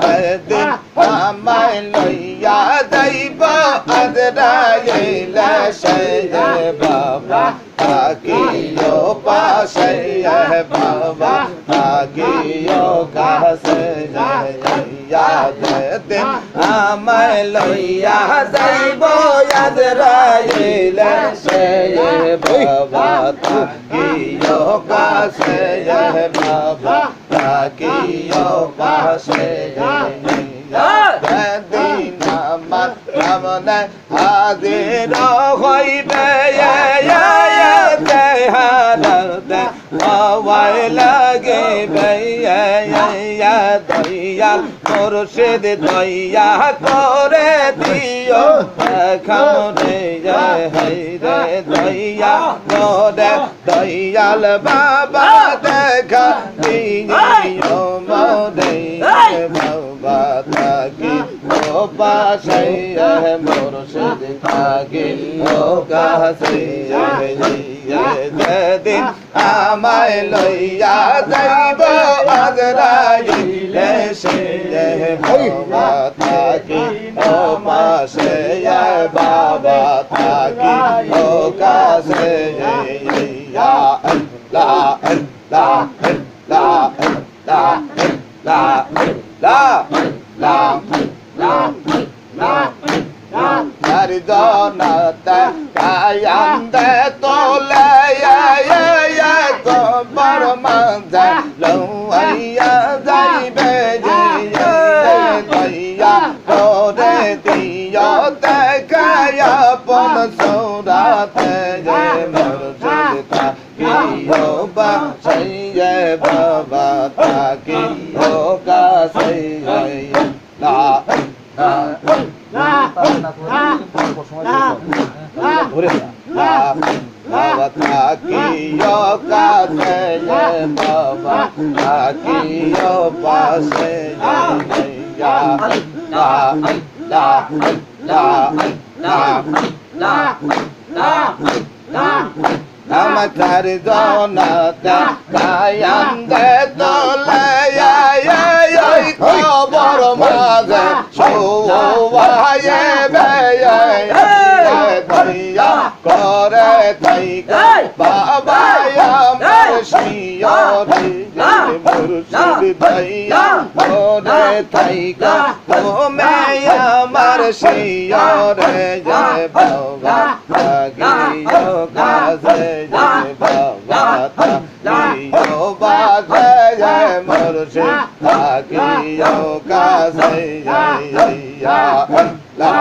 যেদিন আমায় লইয়া যাইব আজরাইলে সে বাবা, থাকিও পাশে বাবা, থাকিও কাছে যাইয়া যেদিন আমায় লইয়া যাইব আজরাইলে সে বাবা, থাকিও কাছে বাবা। থাকিও পাশে দিন আমার সামনে হাজির হইবে দেহারতে হওয়াই লাগিবে দয়াল মুর্শিদ দয়া করে দিও খামরে হাই রে দয়া করে দয়াল বাবা দেখা দিও মোরে বাবা থাকি ও পাশে মুর্শিদ থাকি ও কাছে যেদিন আমায় লইয়া যাইব আজরাইলে সে বাবা থাকি ও পাশে বাবা থাকি ও কাছে ইয়া আল্লাহ আল্লাহ আল্লাহ আল্লাহ আল্লাহ so da te ye mar se ta ki yo ba sai ye ba ba ta ki yo ka sai ye বাবা থাকিও কাছে বাবা থাকিও পাশে লা লা লা লা লা নমস্কার জনতা কায়ান্দে তোলে খবর মাঝে সৌভায়ে বেয়ে করে তাইকা বাবা আমার শিয়রে মুর্শিদ দয়া করে তাইকা তুমি আমার শিয়রে জয় বাবা লাগিও কাজে জয় বাবা লাগিও বাজে জয় মুর্শিদ লাগিও কাজে জয় ইয়া লা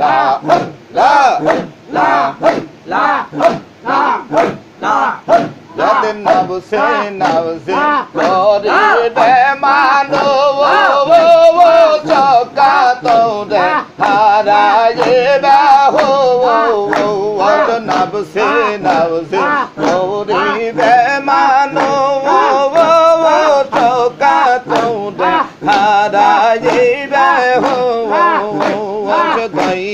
লা লা লা লা লা যাতে নবসে নবসে করিবে মানব চকা তোরে হারাইবে হো নবসে নবসে করিবে মানব চকা তোরে হারাইবে হো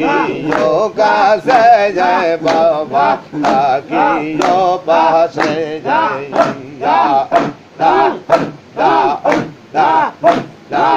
কিও কাছে যায় বাবা কিও পাশে যায়। দা দা দা দা